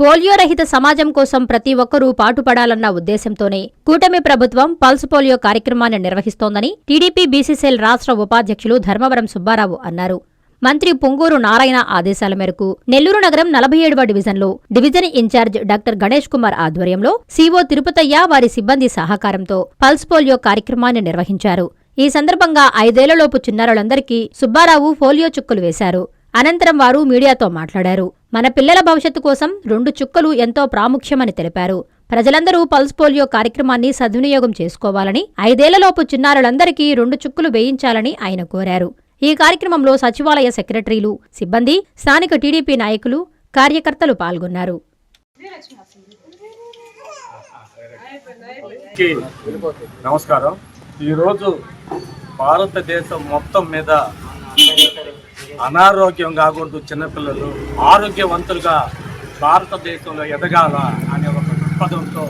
Polio రహిత సమాజం కోసం ప్రతి ఒక్కరూ పాటుపడాలన్న ఉద్దేశంతోనే కూటమి ప్రభుత్వం పల్స్ పోలియో కార్యక్రమాన్ని నిర్వహిస్తోందని టీడీపీ బీసీసీఎల్ రాష్ట్ర ఉపాధ్యక్షులు ధర్మవరం సుబ్బారావు అన్నారు. మంత్రి పొంగూరు నారాయణ ఆదేశాల మేరకు నెల్లూరు నగరం నలభై ఏడవ డివిజన్లో division incharge doctor Ganesh Kumar ఆధ్వర్యంలో సీఓ తిరుపతయ్య వారి సిబ్బంది సహకారంతో పల్స్ పోలియో కార్యక్రమాన్ని నిర్వహించారు. ఈ సందర్భంగా ఐదేళ్ళలోపు చిన్నారులందరికీ సుబ్బారావు పోలియో చుక్కలు వేశారు. అనంతరం వారు మీడియాతో మాట్లాడారు. మన పిల్లల భవిష్యత్తు కోసం రెండు చుక్కలు ఎంతో ప్రాముఖ్యమని తెలిపారు. ప్రజలందరూ పల్స్ పోలియో కార్యక్రమాన్ని సద్వినియోగం చేసుకోవాలని ఐదేళ్ళలోపు చిన్నారులందరికీ రెండు చుక్కలు వేయించాలని ఆయన కోరారు. ఈ కార్యక్రమంలో సచివాలయ సెక్రటరీలు సిబ్బంది స్థానిక టీడీపీ నాయకులు కార్యకర్తలు పాల్గొన్నారు. నమస్కారం. ఈరోజు భారతదేశం మొత్తం మీద అనారోగ్యం కాకూడదు చిన్నపిల్లలు ఆరోగ్యవంతులుగా భారతదేశంలో ఎదగాల అనే ఒక దృక్పథంతో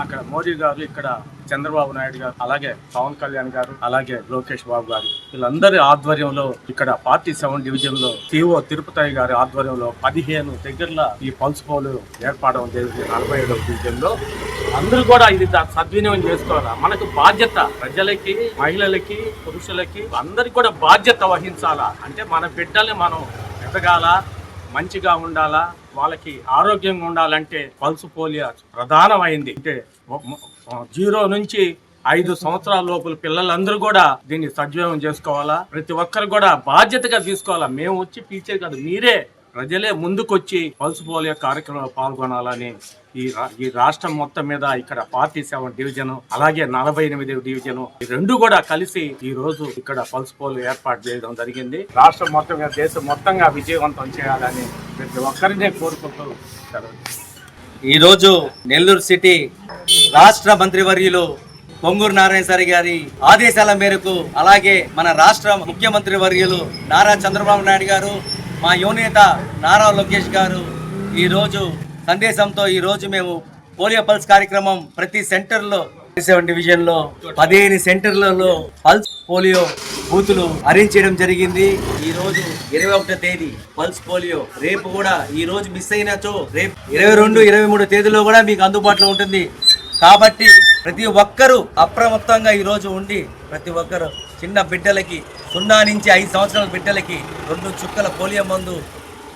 అక్కడ మోడీ గారు ఇక్కడ చంద్రబాబు నాయుడు గారు అలాగే పవన్ కళ్యాణ్ గారు అలాగే లోకేష్ బాబు గారు వీళ్ళందరి ఆధ్వర్యంలో ఇక్కడ పార్టీ సెవెన్ డివిజన్లో సిఓ తిరుపతి గారి ఆధ్వర్యంలో పదిహేను దగ్గరలో ఈ పల్స్ పోలు ఏర్పడడం జరిగింది. నలభై ఏడవ డివిజన్లో అందరూ కూడా ఇది సద్వినియోగం చేసుకోవాలా? మనకు బాధ్యత ప్రజలకి మహిళలకి పురుషులకి అందరికి కూడా బాధ్యత వహించాలా? అంటే మన బిడ్డల్ని మనం ఎదగాల? మంచిగా ఉండాలా? వాళ్ళకి ఆరోగ్యంగా ఉండాలంటే పల్స్ పోలియో ప్రధానమైంది. అంటే జీరో నుంచి ఐదు సంవత్సరాల లోపల పిల్లలందరూ కూడా దీన్ని సద్వినియోగం చేసుకోవాలా? ప్రతి ఒక్కరు కూడా బాధ్యతగా తీసుకోవాలా? మేము వచ్చి పీచే కాదు మీరే ప్రజలే ముందుకొచ్చి పల్స్ పోలియో కార్యక్రమంలో పాల్గొనాలని ఈ రా- ఈ రాష్ట్రం మొత్తం మీద ఇక్కడ పార్టీ సెవెన్ డివిజన్ అలాగే నలభై ఎనిమిది డివిజన్ ఈ రెండు కూడా కలిసి ఈ రోజు ఇక్కడ పల్స్ పోలియో ఏర్పాటు చేయడం జరిగింది. రాష్ట్రం మొత్తం మీద దేశం మొత్తంగా విజయవంతం చేయాలని ప్రతి ఒక్కరినే కోరుకుంటూ ఈరోజు నెల్లూరు సిటీ రాష్ట్ర మంత్రివర్యులు పొంగూరు నారాయణ సారి గారి ఆదేశాల మేరకు అలాగే మన రాష్ట్ర ముఖ్యమంత్రి వర్యులు నారా చంద్రబాబు నాయుడు గారు మా యువనేత నారా లోకేష్ గారు ఈరోజు సందేశంతో ఈరోజు మేము పోలియో పల్స్ కార్యక్రమం ప్రతి సెంటర్లో సెవెన్ డివిజన్లో పదిహేను సెంటర్లలో పల్స్ పోలియో బూతులు అరేంజ్ చేయడం జరిగింది. ఈ రోజు ఇరవై ఒకటో తేదీ పల్స్ పోలియో. రేపు కూడా ఈ రోజు మిస్ అయినచో రేపు ఇరవై రెండు ఇరవై మూడు తేదీలో కూడా మీకు అందుబాటులో ఉంటుంది. కాబట్టి ప్రతి ఒక్కరూ అప్రమత్తంగా ఈ రోజు ఉండి ప్రతి ఒక్కరు చిన్న బిడ్డలకి సున్నా నుంచి ఐదు సంవత్సరాల బిడ్డలకి రెండు చుక్కల పోలియో మందు